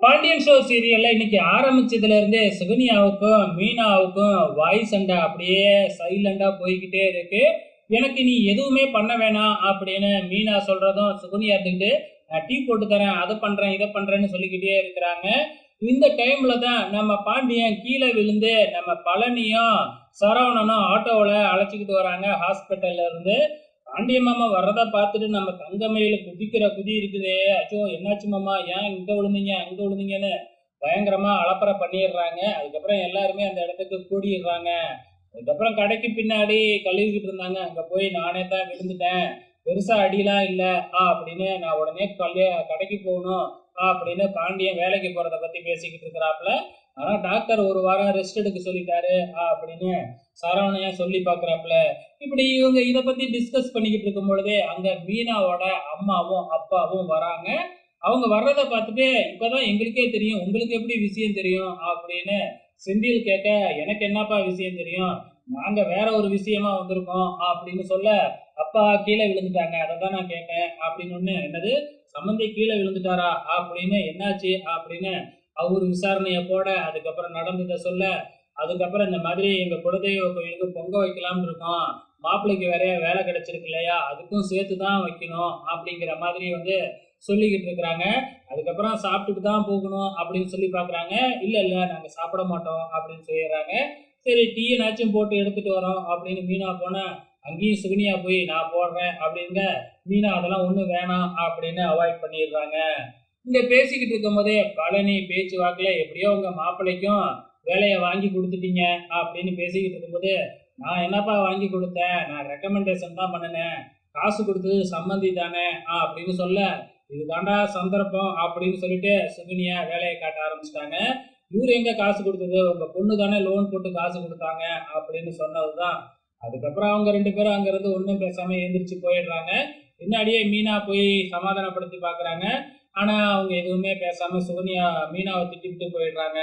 Pandian show சீரியல்ல இன்னைக்கு ஆரம்பிச்சதுல இருந்தே சுகன்யாவுக்கும் மீனாவுக்கும் வாய் சண்டை அப்படியே சைலண்டா போய்கிட்டே இருக்கு. எனக்கு நீ எதுவுமே பண்ண வேணாம் அப்படின்னு மீனா சொல்றதும் சுகன்யா இருந்துட்டு நான் டீ போட்டு தரேன் அதை பண்றேன் இதை பண்றேன்னு சொல்லிக்கிட்டே இருக்கிறாங்க. இந்த டைம்ல தான் நம்ம பாண்டியன் கீழே விழுந்து நம்ம பழனியும் சரவணனும் ஆட்டோவில் அழைச்சிக்கிட்டு வராங்க ஹாஸ்பிட்டல்ல இருந்து. பாண்டிய மாமா வர்றதை பார்த்துட்டு நம்ம தங்கமையில குதிக்கிற குதி இருக்குதே. அச்சோ என்னாச்சு மாமா? ஏன் இங்க விழுந்தீங்க? அங்க விழுந்தீங்கன்னு பயங்கரமா அலப்பறை பண்ணிடுறாங்க. அதுக்கப்புறம் எல்லாருமே அந்த இடத்துக்கு கூடிடுறாங்க. அதுக்கப்புறம் கடைக்கு பின்னாடி கழுவிக்கிட்டு இருந்தாங்க. அங்க போய் நானே தான் விழுந்துட்டேன். பெருசா அடிலாம் இல்ல. ஆ அப்படின்னு நான் உடனே கல்ய கடைக்கு போகணும். ஆ அப்படின்னு பாண்டியன் வேலைக்கு போறத பத்தி பேசிக்கிட்டு இருக்கிறாப்புல. ஆனா டாக்டர் ஒரு வாரம் ரெஸ்ட் எடுக்க சொல்லிட்டாரு. ஆ அப்படின்னு சரவணையா சொல்லி பாக்குறாப்புல. இப்படி இவங்க இத பத்தி டிஸ்கஸ் பண்ணிக்கிட்டு இருக்கும் பொழுதே அங்க மீனாவோட அம்மாவும் அப்பாவும் வராங்க. அவங்க வர்றத பார்த்துட்டு இப்பதான் எங்களுக்கே தெரியும். உங்களுக்கு எப்படி விஷயம் தெரியும்? அப்படின்னு செந்தில் கேட்க எனக்கு என்னப்பா விஷயம் தெரியும்? நாங்க வேற ஒரு விஷயமா வந்திருக்கோம். அப்படின்னு சொல்ல அப்பா கீழே விழுந்துட்டாங்க அதை தான் நான் கேட்டேன் அப்படின்னு ஒன்று என்னது? சம்மந்தி கீழே விழுந்துட்டாரா? அப்படின்னு என்னாச்சு? அப்படின்னு அவர் விசாரணையை போட அதுக்கப்புறம் நடந்ததை சொல்ல அதுக்கப்புறம் இந்த மாதிரி எங்க குலதெய்வ கோயிலுக்கு பொங்க வைக்கலாம்னு இருக்கோம். மாப்பிள்ளைக்கு வேற வேலை கிடைச்சிருக்கு இல்லையா? அதுக்கும் சேர்த்து தான் வைக்கணும் அப்படிங்கிற மாதிரி வந்து சொல்லிக்கிட்டு இருக்கிறாங்க. அதுக்கப்புறம் சாப்பிட்டுட்டு தான் போகணும் அப்படின்னு சொல்லி பார்க்குறாங்க. இல்லை இல்லை நாங்கள் சாப்பிட மாட்டோம் அப்படின்னு சொல்லிடுறாங்க. சரி டீயனாச்சும் போட்டு எடுத்துட்டு வரோம் அப்படின்னு மீனா போனா அங்கேயும் சுகுனியா போய் நான் போடுறேன் அப்படிங்க. மீனா அதெல்லாம் ஒன்றும் வேணாம் அப்படின்னு அவாய்ட் பண்ணிடுறாங்க. இந்த பேசிக்கிட்டு இருக்கும் போதே பழனி பேச்சு வாக்கில் எப்படியோ உங்கள் மாப்பிள்ளைக்கும் வேலையை வாங்கி கொடுத்துட்டீங்க அப்படின்னு பேசிக்கிட்டு இருக்கும்போது நான் என்னப்பா வாங்கி கொடுத்தேன்? நான் ரெக்கமெண்டேஷன் தான் பண்ணினேன். காசு கொடுத்தது சம்மந்தி தானே? ஆ அப்படின்னு சொல்ல இதுதாண்டா சந்தர்ப்பம் அப்படின்னு சொல்லிட்டு சுகன்யா வேலையை காட்ட ஆரம்பிச்சிட்டாங்க. இவர் எங்க காசு கொடுத்தது? உங்க பொண்ணு தானே லோன் போட்டு காசு கொடுத்தாங்க அப்படின்னு சொன்னதுதான் அதுக்கப்புறம் அவங்க ரெண்டு பேரும் அங்கிருந்து ஒன்றும் பேசாமல் எழுந்திரிச்சு போயிடுறாங்க. பின்னாடியே மீனா போய் சமாதானப்படுத்தி பார்க்குறாங்க ஆனால் அவங்க எதுவுமே பேசாமல் சுகன்யா மீனாவை திட்டிட்டு போயிடுறாங்க.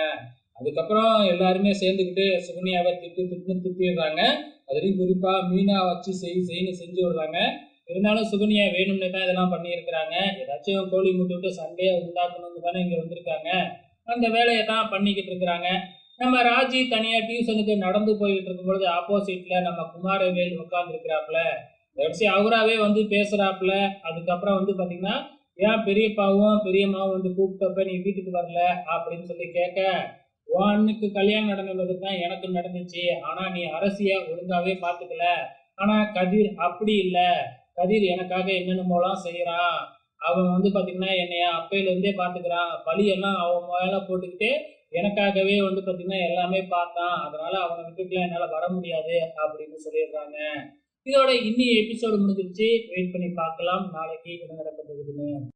அதுக்கப்புறம் எல்லாருமே சேர்ந்துக்கிட்டு சுகன்யாவை திட்டு திட்டுன்னு திட்டிடுறாங்க. அதுலேயும் குறிப்பாக மீனா வச்சு செய் செய்ன்னு செஞ்சு விடுறாங்க. இருந்தாலும் சுகன்யா வேணும்னு தான் இதெல்லாம் பண்ணியிருக்கிறாங்க. ஏதாச்சும் கோழி முட்டு விட்டு சண்டையை உண்டாக்கணும்னு தானே இங்கே வந்திருக்காங்க. அந்த வேலையை தான் பண்ணிக்கிட்டு இருக்கிறாங்க. நம்ம ராஜி தனியா டியூஷனுக்கு நடந்து போயிட்டு இருக்கும்பொழுது ஆப்போசிட்ல நம்ம குமாரவேல் உட்கார்ந்து கடைசி அவராவே வந்து பேசுறாப்புல. அதுக்கப்புறம் வந்து பாத்தீங்கன்னா ஏன் பெரியப்பாவும் பெரியம்மாவும் வந்து கூப்பிட்டப்ப நீ வீட்டுக்கு வரல? அப்படின்னு சொல்லி கேட்க உன் அண்ணுக்கு கல்யாணம் நடந்தது தான் எனக்கு நடந்துச்சு. ஆனா நீ அரசிய ஒழுங்காவே பாத்துக்கல. ஆனா கதிர் அப்படி இல்ல. கதிர் எனக்காக என்னென்னமோலாம் செய்யறான் அவன் வந்து பாத்தீங்கன்னா என்னைய அப்பையில இருந்தே பாத்துக்கிறான். பழியெல்லாம் அவன் மேல போட்டுக்கிட்டு எனக்காகவே வந்து பாத்தீங்கன்னா எல்லாமே பார்த்தான். அதனால அவனை விட்டுட்டுலாம் என்னால வர முடியாது அப்படின்னு சொல்லிடுறாங்க. இதோட இன்னி எபிசோடு முடிஞ்சிருச்சு. வெயிட் பண்ணி பார்க்கலாம். நாளைக்கு என்ன நடக்க போகுதுன்னு.